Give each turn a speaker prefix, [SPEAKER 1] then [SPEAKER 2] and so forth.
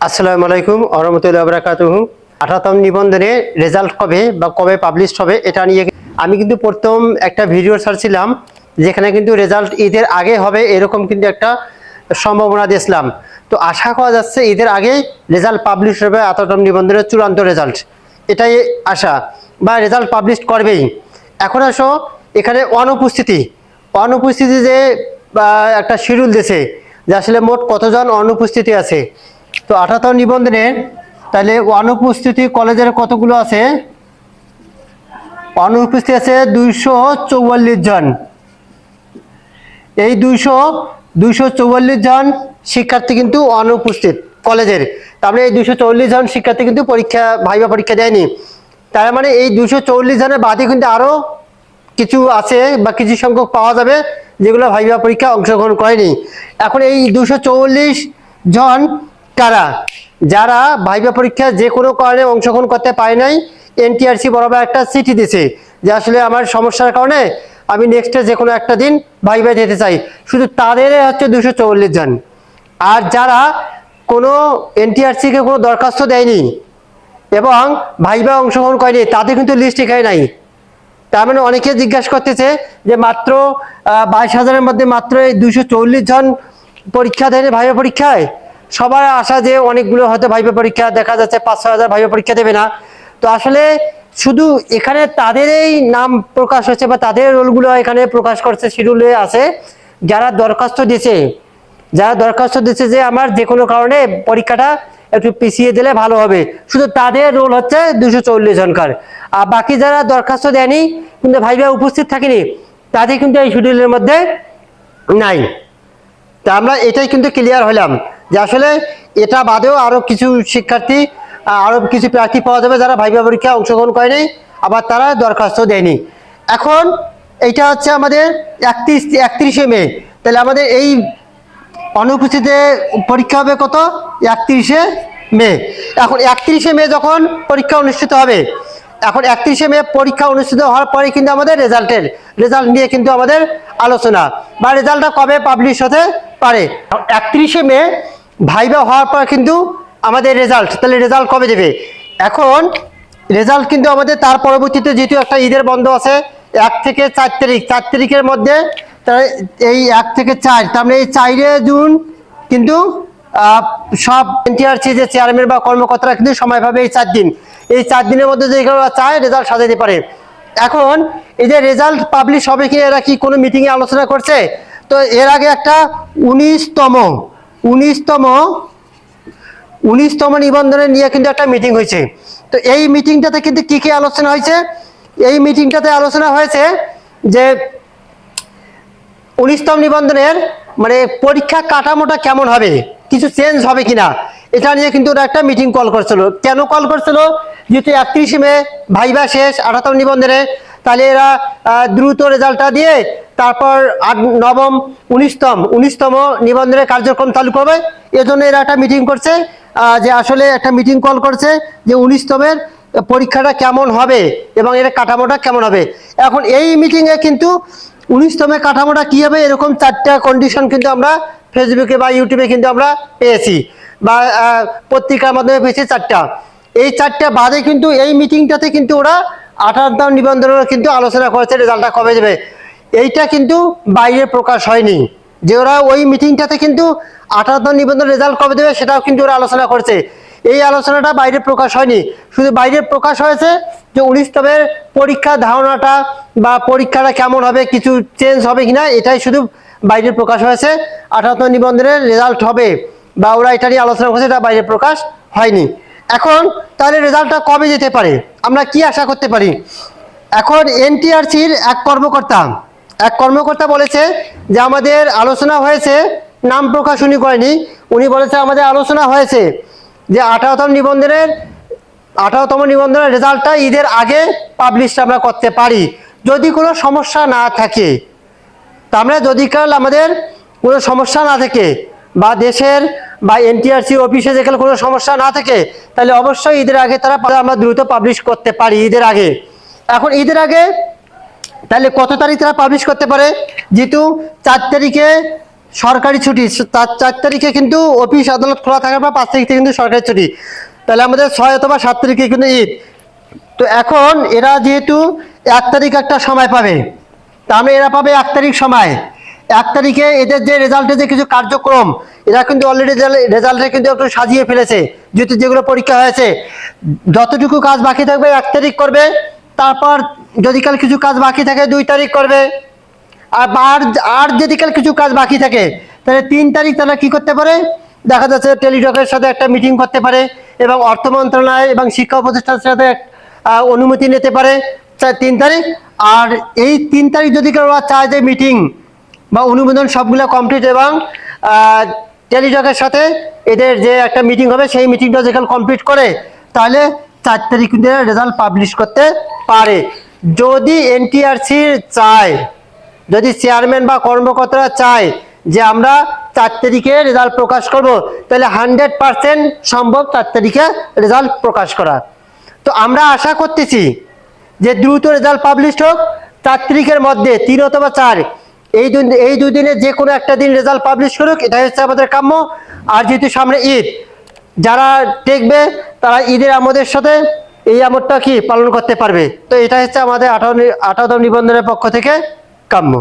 [SPEAKER 1] আসসালামু আলাইকুম আহমতুল্লাহ বরাকাতুহ। আঠারোতম নিবন্ধনে রেজাল্ট কবে বা কবে পাবলিশ হবে এটা নিয়ে আমি কিন্তু প্রথম একটা ভিডিও ছাড়ছিলাম, যেখানে কিন্তু রেজাল্ট ঈদের আগে হবে এরকম কিন্তু একটা সম্ভাবনা দিয়েছিলাম। তো আশা করা যাচ্ছে ঈদের আগে রেজাল্ট পাবলিশ হবে আঠারোতম নিবন্ধনের চূড়ান্ত রেজাল্ট। এটাই আশা। বা রেজাল্ট পাবলিশ করবেই। এখন আসো, এখানে অনুপস্থিতি। অনুপস্থিতি যে একটা শিডিউল দিয়েছে, যে আসলে মোট কতজন অনুপস্থিতি আছে? তো আঠাত্তর নিবন্ধনে তাহলে অনুপস্থিতি কলেজের কতগুলো আছে? অনুপস্থিতি আছে দুইশো চৌয়াল্লিশ জন। এই দুইশো দুইশো চৌয়াল্লিশ জন শিক্ষার্থী কিন্তু অনুপস্থিত কলেজের। তারপরে এই দুইশো চল্লিশ জন শিক্ষার্থী কিন্তু পরীক্ষা, ভাইবা পরীক্ষা দেয়নি। তার মানে এই দুইশো চল্লিশ জনের বাদে কিন্তু আরও কিছু আছে বা কিছু সংখ্যক পাওয়া যাবে যেগুলো ভাইবা পরীক্ষা অংশগ্রহণ করেনি। এখন এই দুশো জন কারা? যারা ভাইবা পরীক্ষা যে কোনো কারণে অংশগ্রহণ করতে পারে নাই, এনটিআরসি বরাবর একটা চিঠি দিছে যে আসলে আমার সমস্যার কারণে আমি নেক্সটে যে কোনো একটা দিন ভাইবা যেতে চাই। শুধু তাদের হচ্ছে দুশো চল্লিশ জন। আর যারা কোনো এনটিআরসিকে কোনো দরখাস্ত দেয়নি এবং ভাইবা অংশগ্রহণ করেনি, তাদের কিন্তু লিস্ট এখানে নাই। তার মানে অনেকে জিজ্ঞাসা করতেছে যে মাত্র বাইশ হাজারের মধ্যে মাত্র এই দুশো চল্লিশ জন পরীক্ষা দেয়নি ভাইবা পরীক্ষায়। সবার আশা যে অনেকগুলো হয়তো ভাইবা পরীক্ষা দেখা যাচ্ছে, পাঁচ ছয় হাজার ভাইবা পরীক্ষা দেবে না। তো আসলে শুধু এখানে তাদেরই নাম প্রকাশ হচ্ছে বা তাদের রোলগুলো এখানে প্রকাশ করছে, শিডিউলে আছে। যারা দরখাস্ত দিয়েছে, যারা দরখাস্ত দিচ্ছে যে আমার যে কোনো কারণে পরীক্ষাটা একটু পিছিয়ে দিলে ভালো হবে। শুধু তাদের রোল হচ্ছে দুশো চল্লিশ জনকার। আর বাকি যারা দরখাস্ত দেয়নি, কিন্তু ভাইবা উপস্থিত থাকেনি, তাদের কিন্তু এই শিডিউলের মধ্যে নাই। তা আমরা এটাই কিন্তু ক্লিয়ার হলাম। যে আসলে এটা বাদেও আরও কিছু শিক্ষার্থী আরও কিছু প্রার্থী পাওয়া যাবে যারা ভাইবা পরীক্ষা অংশগ্রহণ করেনি আবার তারা দরখাস্ত দেয়নি। এখন এইটা হচ্ছে আমাদের একত্রিশ, একত্রিশে মে। তাহলে আমাদের এই অনুপস্থিতিতে পরীক্ষা হবে কত? একত্রিশে মে। এখন একত্রিশে মে যখন পরীক্ষা অনুষ্ঠিত হবে, এখন একত্রিশে মে পরীক্ষা অনুষ্ঠিত হওয়ার পরে কিন্তু আমাদের রেজাল্টের, রেজাল্ট নিয়ে কিন্তু আমাদের আলোচনা। বা রেজাল্টটা কবে পাবলিশ হতে পারে? একত্রিশে মে ভাইবা হওয়ার পর কিন্তু আমাদের রেজাল্ট তাহলে রেজাল্ট কবে দেবে? এখন রেজাল্ট কিন্তু আমাদের তার পরবর্তীতে যেহেতু একটা ঈদের বন্ধ আছে, এক থেকে চার তারিখ, চার তারিখের মধ্যে এই এক থেকে চার, তার মানে এই চারে জুন কিন্তু সব এনটিআরসি যে চেয়ারম্যান বা কর্মকর্তারা কিন্তু সময় পাবে এই চার দিন। এই চার দিনের মধ্যে যে কেউ চায় রেজাল্ট সাজাতে পারে। এখন এই যে রেজাল্ট পাবলিশ হবে কি, এরা কি কোনো মিটিংয়ে আলোচনা করছে? তো এর আগে একটা উনিশতম উনিশতম উনিশতম নিবন্ধনে নিয়ে কিন্তু একটা মিটিং হয়েছে। তো এই মিটিংটাতে কিন্তু কি কি আলোচনা হয়েছে? এই মিটিংটাতে আলোচনা হয়েছে যে উনিশতম নিবন্ধনের মানে পরীক্ষা কাঠামোটা কেমন হবে? কিছু চেঞ্জ হবে কিনা? এটা নিয়ে কিন্তু ওরা একটা মিটিং কল করছিল। কেন কল করছিল? যেহেতু একত্রিশে মে, ভাইবা শেষ আঠাতম নিবন্ধনে তাহলে এরা দ্রুত রেজাল্টটা দিয়ে তারপর আট নবম, উনিশতম উনিশতম নিবন্ধনের কার্যক্রম চালু করবে। এজন্য এরা একটা মিটিং করছে যে আসলে একটা মিটিং কল করছে যে উনিশতমের পরীক্ষাটা কেমন হবে এবং এর কাঠামোটা কেমন হবে। এখন এই মিটিংয়ে কিন্তু উনিশতমের কাঠামোটা কি হবে এরকম চারটা কন্ডিশন কিন্তু আমরা ফেসবুকে বা ইউটিউবে কিন্তু আমরা পেয়েছি বা পত্রিকার মাধ্যমে পেয়েছি চারটা। এই চারটা বাদে কিন্তু এই মিটিংটাতে কিন্তু ওরা আঠারোতম নিবন্ধনের কিন্তু আলোচনা করেছে, রেজাল্টটা কবে দেবে? এইটা কিন্তু বাইরে প্রকাশ হয়নি। যে ওরা ওই মিটিংটাতে কিন্তু আঠারোতম নিবন্ধন রেজাল্ট কবে দেবে সেটাও কিন্তু ওরা আলোচনা করছে। এই আলোচনাটা বাইরে প্রকাশ হয়নি। শুধু বাইরে প্রকাশ হয়েছে যে উনিশতমের পরীক্ষার ধারণাটা বা পরীক্ষাটা কেমন হবে, কিছু চেঞ্জ হবে কিনা, এটাই শুধু বাইরে প্রকাশ হয়েছে। আঠারোতম নিবন্ধনের রেজাল্ট হবে বা ওরা এটা নিয়ে আলোচনা করছে, এটা বাইরে প্রকাশ হয়নি। এখন তাহলে রেজাল্টটা কবে যেতে পারে? আমরা কি আশা করতে পারি? এখন এনটিআরসির এক কর্মকর্তা এক কর্মকর্তা বলেছে যে আমাদের আলোচনা হয়েছে, নাম প্রকাশ উনি করেনি। উনি বলেছে আমাদের আলোচনা হয়েছে যে আঠারোতম নিবন্ধনের আঠারোতম নিবন্ধনের রেজাল্টটা ঈদের আগে পাবলিশ আমরা করতে পারি। যদি কোনো সমস্যা না থাকে তা আমরা যদি কাল আমাদের কোনো সমস্যা না থাকে বা দেশের বা এনটিআরসি অফিসে যেখানে কোনো সমস্যা না থাকে, তাহলে অবশ্যই ঈদের আগে তারা আমরা দ্রুত পাবলিশ করতে পারি ঈদের আগে। এখন ঈদের আগে তাহলে কত তারিখ তারা পাবলিশ করতে পারে? যেহেতু চার তারিখে সরকারি ছুটি, তার চার তারিখে কিন্তু অফিস আদালত খোলা থাকার পর পাঁচ তারিখ থেকে কিন্তু সরকারি ছুটি। তাহলে আমাদের ছয় অথবা সাত তারিখে কিন্তু ঈদ। তো এখন এরা যেহেতু এক তারিখ একটা সময় পাবে তা তাহলে এরা পাবে এক তারিখ সময়। এক তারিখে এদের যে রেজাল্টে যে কিছু কার্যক্রম, এরা কিন্তু অলরেডি রেজাল্টে কিন্তু একটু সাজিয়ে ফেলেছে, যেহেতু যেগুলো পরীক্ষা হয়েছে। যতটুকু কাজ বাকি থাকবে, এক তারিখ করবে, তারপর যদি কাল কিছু কাজ বাকি থাকে, দুই তারিখ করবে। আর আর আর যদি কাল কিছু কাজ বাকি থাকে, তাহলে তিন তারিখ তারা কি করতে পারে? দেখা যাচ্ছে টেলিটকের সাথে একটা মিটিং করতে পারে, এবং অর্থ মন্ত্রণালয় এবং শিক্ষা প্রতিষ্ঠানের সাথে অনুমতি নিতে পারে তিন তারিখ। আর এই তিন তারিখ যদি কেউ চায় যে মিটিং বা অনুমোদন সবগুলো কমপ্লিট এবং টেলিটকের সাথে এদের যে একটা মিটিং হবে, সেই মিটিংটা যেখানে কমপ্লিট করে, তাহলে চার তারিখ কিন্তু রেজাল্ট পাবলিশ করতে পারে। যদি এনটিআরসি চায়, যদি চেয়ারম্যান বা কর্মকর্তারা চায় যে আমরা চার তারিখে রেজাল্ট প্রকাশ করব, তাহলে হান্ড্রেড পার্সেন্ট সম্ভব চার তারিখে রেজাল্ট প্রকাশ করা। তো আমরা আশা করতেছি যে দ্রুত রেজাল্ট পাবলিশ হোক, চার তারিখের মধ্যে, তিন অথবা চার এই দুই এই দুই দিনে যে কোনো একটা দিন রেজাল্ট পাবলিশ করুক, এটাই হচ্ছে আমাদের কাম্য। আর যেহেতু সামনে ঈদ, যারা দেখবে, তারা ঈদের আমাদের সাথে এই আমরটা কি পালন করতে পারবে? তো এটা হচ্ছে আমাদের আঠারো আঠারোতম নিবন্ধনের পক্ষ থেকে কাম্য।